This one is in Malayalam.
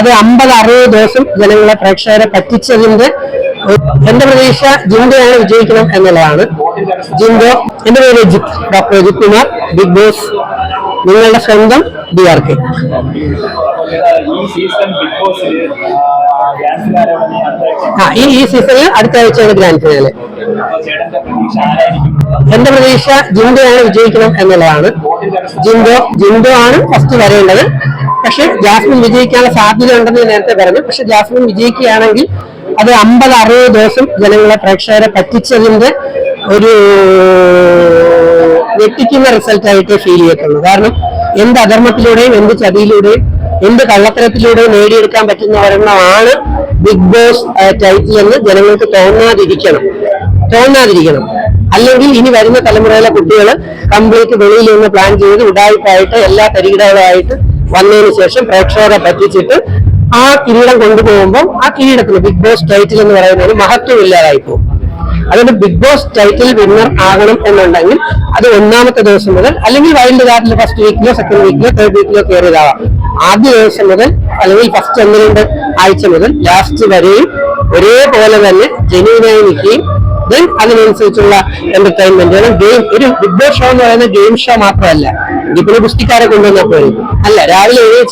അത് അമ്പത് അറുപത് ദിവസം ജനങ്ങളെ പ്രേക്ഷകരെ പറ്റിച്ചതിന്റെ എന്റെ പ്രതീക്ഷ ജിൻഡോയാണ് വിജയിക്കണം എന്നുള്ളതാണ്. ജിൻഡോ എന്റെ പേര് Ajith doctor Ajith Kumar Bigg Boss നിങ്ങളുടെ സ്വന്തം ഡി ആർ കെ ഈ സീസണിൽ അടുത്ത ആഴ്ചയാണ് ഗ്രാൻഡ് ഫിനാലെ എന്റെ പ്രതീക്ഷ ജിൻഡോയാണ് വിജയിക്കണം എന്നുള്ളതാണ്. ജിൻഡോ ജിൻഡോ ആണ് ഫസ്റ്റ് വരേണ്ടത്. പക്ഷെ ജാസ്മിൻ വിജയിക്കാനുള്ള സാധ്യത ഉണ്ടെന്ന് നേരത്തെ പറഞ്ഞു. പക്ഷെ ജാസ്മിൻ വിജയിക്കുകയാണെങ്കിൽ അത് അമ്പത് അറുപത് ദിവസം ജനങ്ങളെ പ്രേക്ഷകരെ പറ്റിച്ചതിന്റെ ഒരു ഞെട്ടിക്കുന്ന റിസൾട്ടായിട്ട് ഫീൽ ചെയ്യത്തുള്ളൂ. കാരണം എന്ത് അധർമ്മത്തിലൂടെയും എന്ത് ചതിയിലൂടെയും എന്ത് കള്ളത്തരത്തിലൂടെയും നേടിയെടുക്കാൻ പറ്റുന്ന ഒരെണ്ണമാണ് ബിഗ് ബോസ് ടൈറ്റിൽ എന്ന് ജനങ്ങൾക്ക് തോന്നാതിരിക്കണം. തോന്നാതിരിക്കണം. അല്ലെങ്കിൽ ഇനി വരുന്ന തലമുറയിലെ കുട്ടികൾ കംപ്ലീറ്റ് വെളിയിൽ നിന്ന് പ്ലാൻ ചെയ്ത് ഉടായ്പായിട്ട് എല്ലാ തരികിടകളുമായിട്ട് വന്നതിന് ശേഷം പ്രേക്ഷകരെ പറ്റിച്ചിട്ട് ആ കിരീടം കൊണ്ടുപോകുമ്പോൾ ആ കിരീടത്തിന് ബിഗ് ബോസ് ടൈറ്റിൽ എന്ന് പറയുന്നതിന് മഹത്വം ഇല്ലാതായി പോകും അതുകൊണ്ട് ബിഗ് ബോസ് ടൈറ്റിൽ വിന്നർ ആകണം എന്നുണ്ടെങ്കിൽ അത് ഒന്നാമത്തെ ദിവസം മുതൽ അല്ലെങ്കിൽ വൈൽഡ് കാർഡിൽ ഫസ്റ്റ് വീക്കിലോ സെക്കൻഡ് വീക്കിലോ തേർഡ് വീക്കിലോ കയറിയതാവാം. ആദ്യ ദിവസം മുതൽ അല്ലെങ്കിൽ ഫസ്റ്റ് ഒന്ന് രണ്ട് ആഴ്ച മുതൽ ലാസ്റ്റ് വരെയും ഒരേപോലെ തന്നെ ജനുവിനായി നിൽക്കുകയും ദെൻ അതിനനുസരിച്ചുള്ള എന്റർടൈൻമെന്റുകളും ഗെയിം ഒരു ബിഗ് ബോസ് ഷോ എന്ന് പറയുന്ന ഗെയിം ഷോ മാത്രമല്ല ഇതിപ്പോൾ പുസ്തിക്കാരെ കൊണ്ടുവന്നപ്പോൾ അല്ല രാവിലെ എഴുന്നേച്ച്